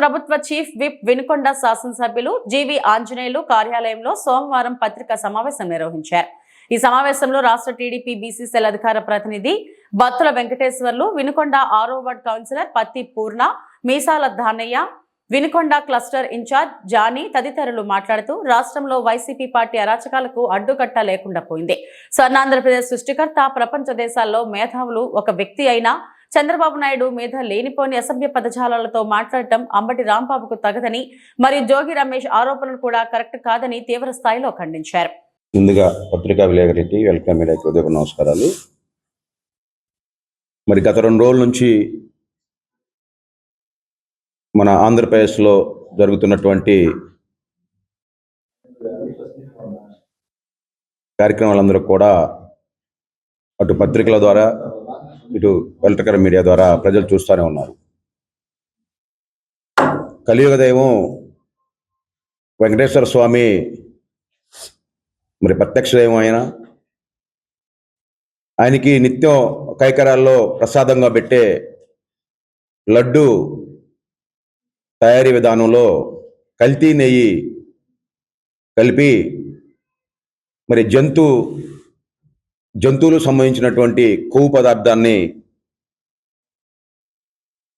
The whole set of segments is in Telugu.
ప్రభుత్వ చీఫ్ విప్ వినుకొండ శాసనసభ్యులు జీవి ఆంజనేయులు కార్యాలయంలో సోమవారం పత్రికా సమావేశం నిర్వహించారు. ఈ సమావేశంలో రాష్ట్ర టీడీపీ బీసీసీఎల్ అధికార ప్రతినిధి బత్తుల వెంకటేశ్వర్లు వినుకొండ ఆరో ward councillor Patti Purna Meesala Dhanayya Vinukonda cluster incharge Jani తదితరులు మాట్లాడుతూ రాష్ట్రంలో వైసీపీ పార్టీ అరాచకాలకు అడ్డుకట్ట లేకుండా పోయింది. స్వర్ణాంధ్రప్రదేశ్ సృష్టికర్త ప్రపంచ దేశాల్లో మేధావులు ఒక వ్యక్తి అయినా చంద్రబాబు నాయుడు మీద లేనిపోని అసభ్య పదజాలాలతో మాట్లాడటం అంబటి రాంబాబుకు తగదని మరియు జోగి రమేష్ ఆరోపణలు కూడా కరెక్ట్ కాదని తీవ్ర స్థాయిలో ఖండించారు. ముందుగా పత్రికా విలేకరికి వెల్కమ్ మీడియాకి ఉదయం నమస్కారాలు. మరి గత రెండు రోజుల నుంచి మన ఆంధ్రప్రదేశ్లో జరుగుతున్నటువంటి కార్యక్రమాలందరూ కూడా అటు పత్రికల ద్వారా ఇటు ఎలక్ట్రికల్ మీడియా ద్వారా ప్రజలు చూస్తూనే ఉన్నారు. కలియుగ దైవం వెంకటేశ్వర స్వామి మరి ప్రత్యక్ష దైవం ఆయన ఆయనకి నిత్యం కైకరాల్లో ప్రసాదంగా పెట్టే లడ్డు తయారీ విధానంలో కల్తీ నెయ్యి కలిపి మరి జంతు జంతువులు సంబంధించినటువంటి కొవ్వు పదార్థాన్ని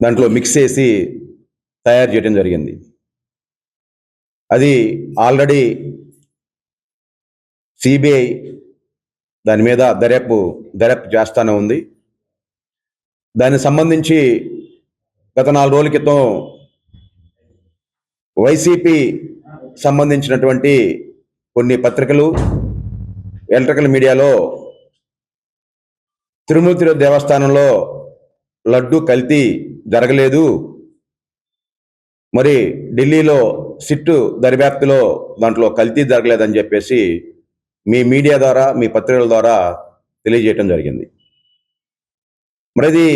దాంట్లో మిక్స్ చేసి తయారు చేయడం జరిగింది. అది ఆల్రెడీ సిబిఐ దాని మీద దర్యాప్తు దర్యాప్తు చేస్తానే ఉంది. దానికి సంబంధించి గత నాలుగు రోజుల క్రితం వైసీపీ సంబంధించినటువంటి కొన్ని పత్రికలు ఎలక్ట్రికల్ మీడియాలో తిరుమూర్తిలో దేవస్థానంలో లడ్డు కల్తీ జరగలేదు. మరి ఢిల్లీలో సిట్టు దర్యాప్తులో దాంట్లో కల్తీ జరగలేదని చెప్పేసి మీ మీడియా ద్వారా మీ పత్రికల ద్వారా తెలియజేయటం జరిగింది. మరి అది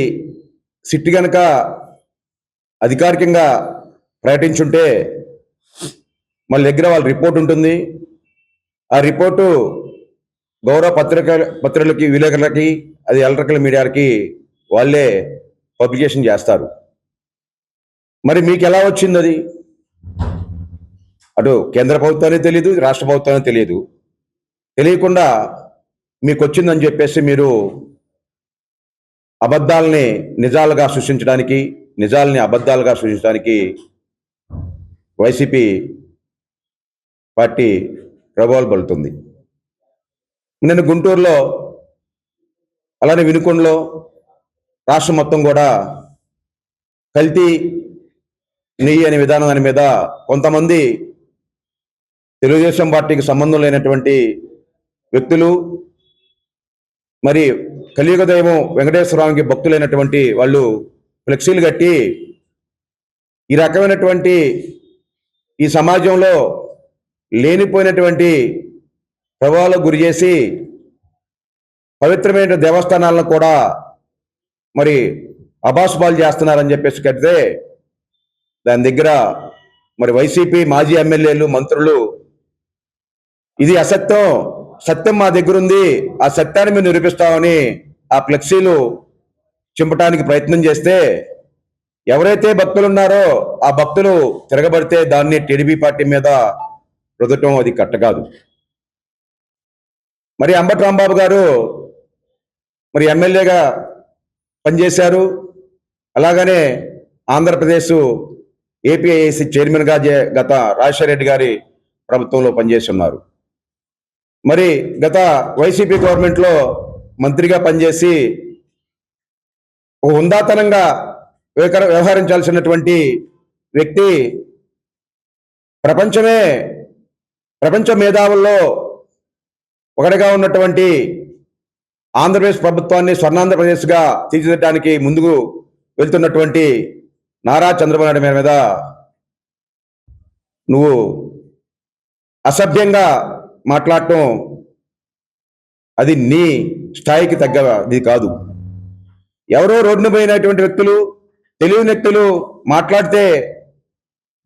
సిట్ కనుక అధికారికంగా ప్రకటించుంటే మన దగ్గర వాళ్ళ రిపోర్ట్ ఉంటుంది. ఆ రిపోర్టు గౌరవ పత్రిక పత్రికలకి విలేకరులకి అది ఎలక్ట్రికల్ మీడియాకి వాళ్ళే పబ్లికేషన్ చేస్తారు. మరి మీకు ఎలా వచ్చింది అది అటు కేంద్ర ప్రభుత్వానికి తెలియదు రాష్ట్ర ప్రభుత్వానికి తెలియదు తెలియకుండా మీకు వచ్చిందని చెప్పేసి మీరు అబద్ధాలని నిజాలుగా సృష్టించడానికి నిజాలని అబద్ధాలుగా సృష్టించడానికి వైసీపీ పార్టీ ప్రభావాలు పలుతుంది నేను గుంటూరులో అలానే వినుకొండలో రాష్ట్రం మొత్తం కూడా కల్తీ నెయ్యి అనే విధానం దాని మీద కొంతమంది తెలుగుదేశం పార్టీకి సంబంధం లేనటువంటి వ్యక్తులు మరి కలియుగ దైవం వెంకటేశ్వరరావుకి భక్తులైనటువంటి వాళ్ళు ఫ్లెక్సీలు కట్టి ఈ రకమైనటువంటి ఈ సమాజంలో లేనిపోయినటువంటి ప్రభావాలకు గురి చేసి పవిత్రమైన దేవస్థానాలను కూడా మరి అబాసుపాలు చేస్తున్నారని చెప్పేసి కడితే దాని దగ్గర మరి వైసీపీ మాజీ ఎమ్మెల్యేలు మంత్రులు ఇది అసత్యం సత్యం మా దగ్గర ఉంది ఆ సత్యాన్ని మేము నిరూపిస్తామని ఆ ఫ్లెక్సీలు చింపటానికి ప్రయత్నం చేస్తే ఎవరైతే భక్తులు ఉన్నారో ఆ భక్తులు తిరగబడితే దాన్ని టీడీపీ పార్టీ మీద రుదటం అది కట్ట కాదు మరి అంబట్ రాంబాబు గారు మరి ఎమ్మెల్యేగా పనిచేశారు. అలాగనే ఆంధ్రప్రదేశ్ ఏపీఐసి చైర్మన్గా గత రాజశేఖర రెడ్డి గారి ప్రభుత్వంలో పనిచేస్తున్నారు. మరి గత వైసీపీ గవర్నమెంట్లో మంత్రిగా పనిచేసి ఒక హుందాతనంగా వ్యవహరించాల్సినటువంటి వ్యక్తి ప్రపంచమే ప్రపంచ మేధావుల్లో ఒకటిగా ఉన్నటువంటి ఆంధ్రప్రదేశ్ ప్రభుత్వాన్ని స్వర్ణాంధ్రప్రదేశ్గా తీర్చిదిద్దడానికి ముందుకు వెళ్తున్నటువంటి నారా చంద్రబాబు నాయుడు మీద నువ్వు అసభ్యంగా మాట్లాడటం అది నీ స్థాయికి తగ్గది కాదు. ఎవరో రోడ్డున పోయినటువంటి వ్యక్తులు తెలియని వ్యక్తులు మాట్లాడితే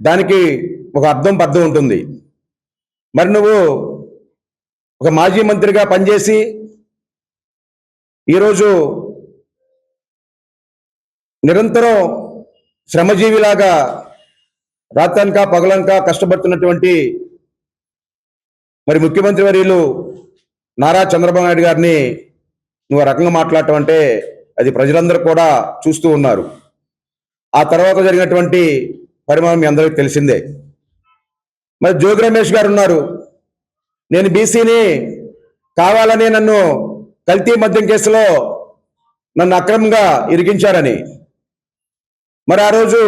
దానికి ఒక అర్థం పర్థం ఉంటుంది. మరి నువ్వు ఒక మాజీ మంత్రిగా పనిచేసి ఈరోజు నిరంతరం శ్రమజీవిలాగా రాత్రనక పగలనక కష్టపడుతున్నటువంటి మరి ముఖ్యమంత్రి వర్యులు నారా చంద్రబాబు నాయుడు గారిని నువ్వు రకంగా మాట్లాడటం అంటే అది ప్రజలందరూ కూడా చూస్తూ ఉన్నారు. ఆ తర్వాత జరిగినటువంటి పరిమాణం మీ అందరికీ తెలిసిందే. మరి జోగి రమేష్ గారు ఉన్నారు. నేను బీసీని కావాలని నన్ను కల్తీ మద్యం కేసులో నన్ను అక్రమంగా ఇరికించారని. మరి ఆ రోజు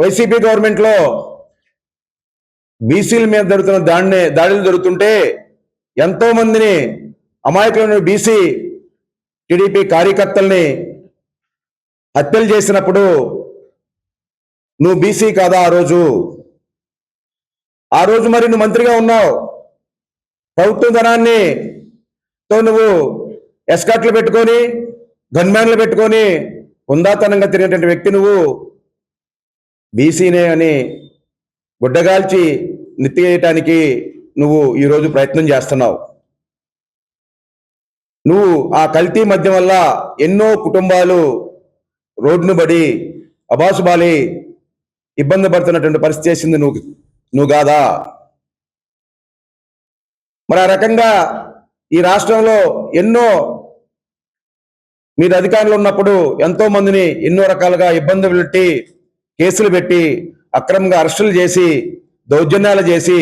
వైసీపీ గవర్నమెంట్లో బీసీల మీద జరుగుతున్న దాడిని దాడులు జరుగుతుంటే ఎంతో మందిని అమాయకులను బీసీ టీడీపీ కార్యకర్తల్ని హత్యలు చేసినప్పుడు నువ్వు బీసీ కాదా ఆ రోజు? ఆ రోజు మరి నువ్వు మంత్రిగా ఉన్నావు. ప్రభుత్వ ధనాన్ని తో నువ్వు ఎస్కాట్లు పెట్టుకొని గన్మ్యాన్లు పెట్టుకొని హుందాతనంగా తిరిగినటువంటి వ్యక్తి నువ్వు. బీసీనే అని గుడ్డగాల్చి నెత్తివేయటానికి నువ్వు ఈరోజు ప్రయత్నం చేస్తున్నావు. నువ్వు ఆ కల్తీ మద్యం వల్ల ఎన్నో కుటుంబాలు రోడ్డును పడి అబాసుబాలి ఇబ్బంది పడుతున్నటువంటి పరిస్థితి చేసింది నువ్వు నువ్వు కాదా? మరి ఆ రకంగా ఈ రాష్ట్రంలో ఎన్నో మీరు అధికారంలో ఉన్నప్పుడు ఎంతో మందిని ఎన్నో రకాలుగా ఇబ్బందులు పెట్టి కేసులు పెట్టి అక్రమంగా అరెస్టులు చేసి దౌర్జన్యాలు చేసి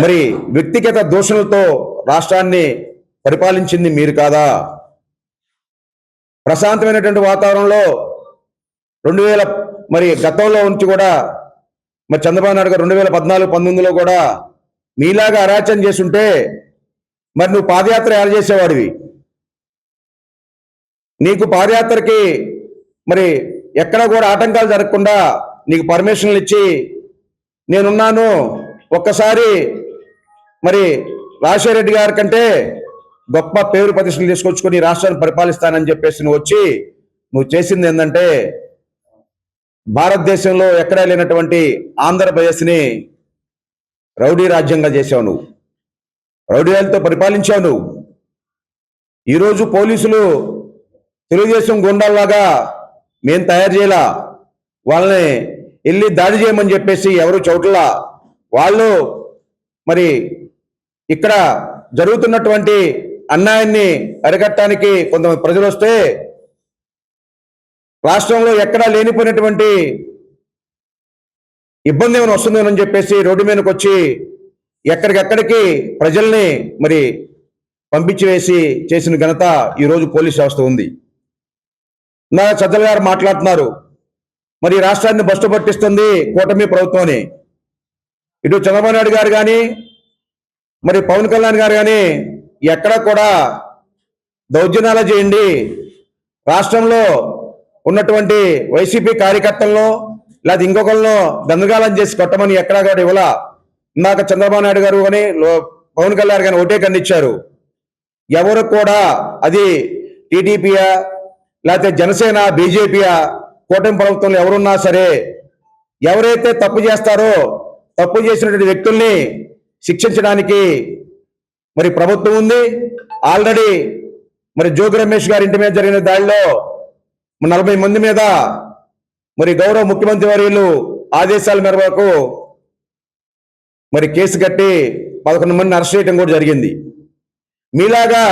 మరి వ్యక్తిగత దూషణలతో రాష్ట్రాన్ని పరిపాలించింది మీరు కాదా? ప్రశాంతమైనటువంటి వాతావరణంలో రెండు వేల మరి గతంలో ఉంచి కూడా మరి చంద్రబాబు నాయుడు గారు రెండు వేల పద్నాలుగు పంతొమ్మిదిలో కూడా మీలాగా అరాచన చేసుంటే మరి నువ్వు పాదయాత్ర ఎలా చేసేవాడివి? నీకు పాదయాత్రకి మరి ఎక్కడ కూడా ఆటంకాలు జరగకుండా నీకు పర్మిషన్లు ఇచ్చి నేనున్నాను ఒక్కసారి మరి రాజశేఖర రెడ్డి గారి కంటే గొప్ప పేరు ప్రతిష్టలు తీసుకొచ్చుకొని రాష్ట్రాన్ని పరిపాలిస్తానని చెప్పేసి నువ్వు వచ్చి నువ్వు చేసింది ఏంటంటే భారతదేశంలో ఎక్కడా లేనటువంటి ఆంధ్రప్రదేశ్ని రౌడీ రాజ్యంగా చేసావు నువ్వు. రౌడీలతో పరిపాలించావు నువ్వు ఈరోజు పోలీసులు తెలుగుదేశం గుండాల్లాగా మేము తయారు చేయలా? వాళ్ళని వెళ్ళి దాడి చేయమని చెప్పేసి ఎవరు చోట్ల? వాళ్ళు మరి ఇక్కడ జరుగుతున్నటువంటి అన్యాయాన్ని అరికట్టడానికి కొంతమంది ప్రజలు వస్తే రాష్ట్రంలో ఎక్కడా లేనిపోయినటువంటి ఇబ్బంది ఏమైనా వస్తుందేమని చెప్పేసి రోడ్డు మీదకి వచ్చి ఎక్కడికెక్కడికి ప్రజల్ని మరి పంపించి వేసి చేసిన ఘనత ఈరోజు పోలీస్ వ్యవస్థ ఉంది. నా సజ్జల గారు మాట్లాడుతున్నారు. మరి ఈ రాష్ట్రాన్ని బస్టు పట్టిస్తుంది కూటమి ప్రభుత్వం అని ఇటు చంద్రబాబు నాయుడు గారు కానీ మరి పవన్ కళ్యాణ్ గారు కానీ ఎక్కడ కూడా దౌర్జన్యాలు చేయండి. రాష్ట్రంలో ఉన్నటువంటి వైసీపీ కార్యకర్తలను లేదా ఇంకొకరినో దందగాలం చేసి కొట్టమని ఎక్కడా కూడా ఇవ్వలా? ఇందాక చంద్రబాబు నాయుడు గారు కానీ పవన్ కళ్యాణ్ కానీ ఒకటే ఖండించారు. ఎవరు కూడా అది టీడీపీయా లేకపోతే జనసేన బీజేపీయా కూటమి ప్రభుత్వంలో ఎవరున్నా సరే ఎవరైతే తప్పు చేస్తారో తప్పు చేసినటువంటి వ్యక్తుల్ని శిక్షించడానికి మరి ప్రభుత్వం ఉంది. ఆల్రెడీ మరి జోగి రమేష్ గారి ఇంటి మీద జరిగిన దాడిలో నలభై మంది మీద మరి గౌరవ ముఖ్యమంత్రి వర్యులు ఆదేశాల మేరకు మరి కేసు కట్టి పదకొండు మందిని అరెస్ట్ చేయడం కూడా జరిగింది. మీలాగా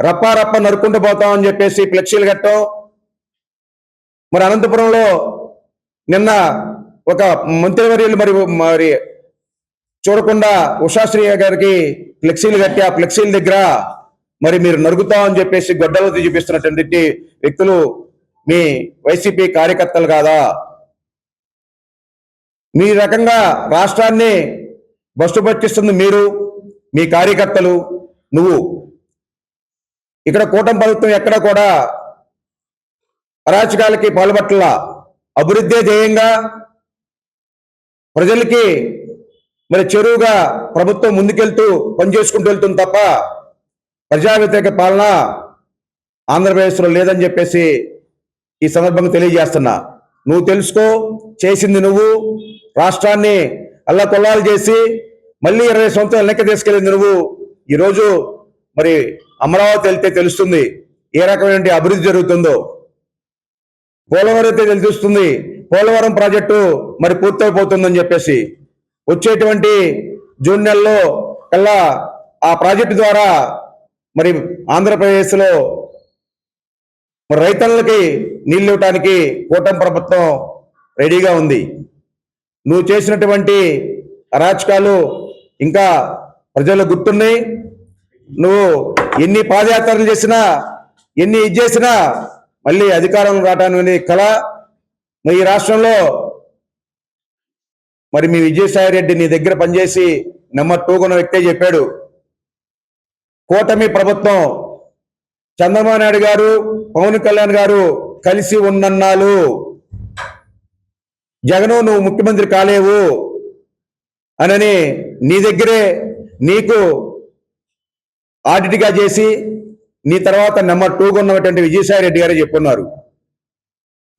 రప్పా రప్ప నరుక్కుంటూ పోతామని చెప్పేసి ఫ్లెక్సీలు కట్టం మరి అనంతపురంలో నిన్న ఒక మంత్రివర్యులు మరి మరి చూడకుండా ఉషాశ్రీయ గారికి ఫ్లెక్సీలు కట్టి ఆ ఫ్లెక్సీల దగ్గర మరి మీరు నరుగుతామని చెప్పేసి గొడ్డలు చూపిస్తున్నటువంటి వ్యక్తులు మీ వైసీపీ కార్యకర్తలు కాదా? మీ రకంగా రాష్ట్రాన్ని బస్సు పట్టిస్తుంది మీరు మీ కార్యకర్తలు నువ్వు. ఇక్కడ కూటమి ప్రభుత్వం ఎక్కడ కూడా అరాచకాలకి పాల్పట్ల అభివృద్ధి ధ్యేయంగా ప్రజలకి మరి చెరువుగా ప్రభుత్వం ముందుకెళ్తూ పనిచేసుకుంటూ వెళ్తుంది తప్ప ప్రజా వ్యతిరేక పాలన ఆంధ్రప్రదేశ్లో లేదని చెప్పేసి ఈ సందర్భంగా తెలియజేస్తున్నా. నువ్వు తెలుసుకో చేసింది నువ్వు. రాష్ట్రాన్ని అల్లా కొల్లాలు చేసి మళ్ళీ ఇరవై సంవత్సరాలు వెనక్కి తీసుకెళ్ళింది నువ్వు. ఈరోజు మరి అమరావతి వెళ్తే తెలుస్తుంది ఏ రకమైన అభివృద్ధి జరుగుతుందో. పోలవరం అయితే తెలుస్తుంది పోలవరం ప్రాజెక్టు మరి పూర్తయిపోతుందని చెప్పేసి. వచ్చేటువంటి జూన్ నెలలో కల్లా ఆ ప్రాజెక్టు ద్వారా మరి ఆంధ్రప్రదేశ్లో మరి రైతన్నలకి నీళ్ళు ఇవ్వటానికి కూటమి ప్రభుత్వం రెడీగా ఉంది. నువ్వు చేసినటువంటి అరాచకాలు ఇంకా ప్రజలు గుర్తున్నాయి. నువ్వు ఎన్ని పాదయాత్రలు చేసినా ఎన్ని ఇది చేసినా మళ్ళీ అధికారం రావటానికి కళ మరి ఈ రాష్ట్రంలో మరి మీ విజయసాయి రెడ్డి నీ దగ్గర పనిచేసి నెంబర్ టూ కొన్న వ్యక్తే చెప్పాడు. కూటమి ప్రభుత్వం చంద్రబాబు నాయుడు గారు పవన్ కళ్యాణ్ గారు కలిసి ఉన్నన్నాళ్ళు. జగను నువ్వు ముఖ్యమంత్రి కాలేవు అనని నీ దగ్గరే నీకు ఆడిట్గా చేసి నీ తర్వాత నెంబర్ టూగా ఉన్నటువంటి విజయసాయి రెడ్డి గారే చెప్పున్నారు.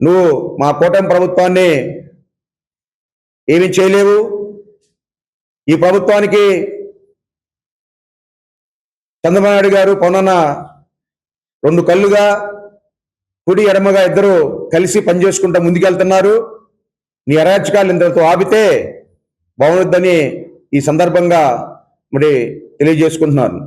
నువ్వు మా కూటమి ప్రభుత్వాన్ని ఏమీ చేయలేవు. ఈ ప్రభుత్వానికి చంద్రబాబు నాయుడు గారు పవనన్న రెండు కళ్ళుగా కుడి ఎడమగా ఇద్దరు కలిసి పనిచేసుకుంటూ ముందుకెళ్తున్నారు. నీ అరాచకాలు ఇంతతో ఆపితే బాగుంటుందని ఈ సందర్భంగా మరి తెలియజేసుకుంటున్నాను.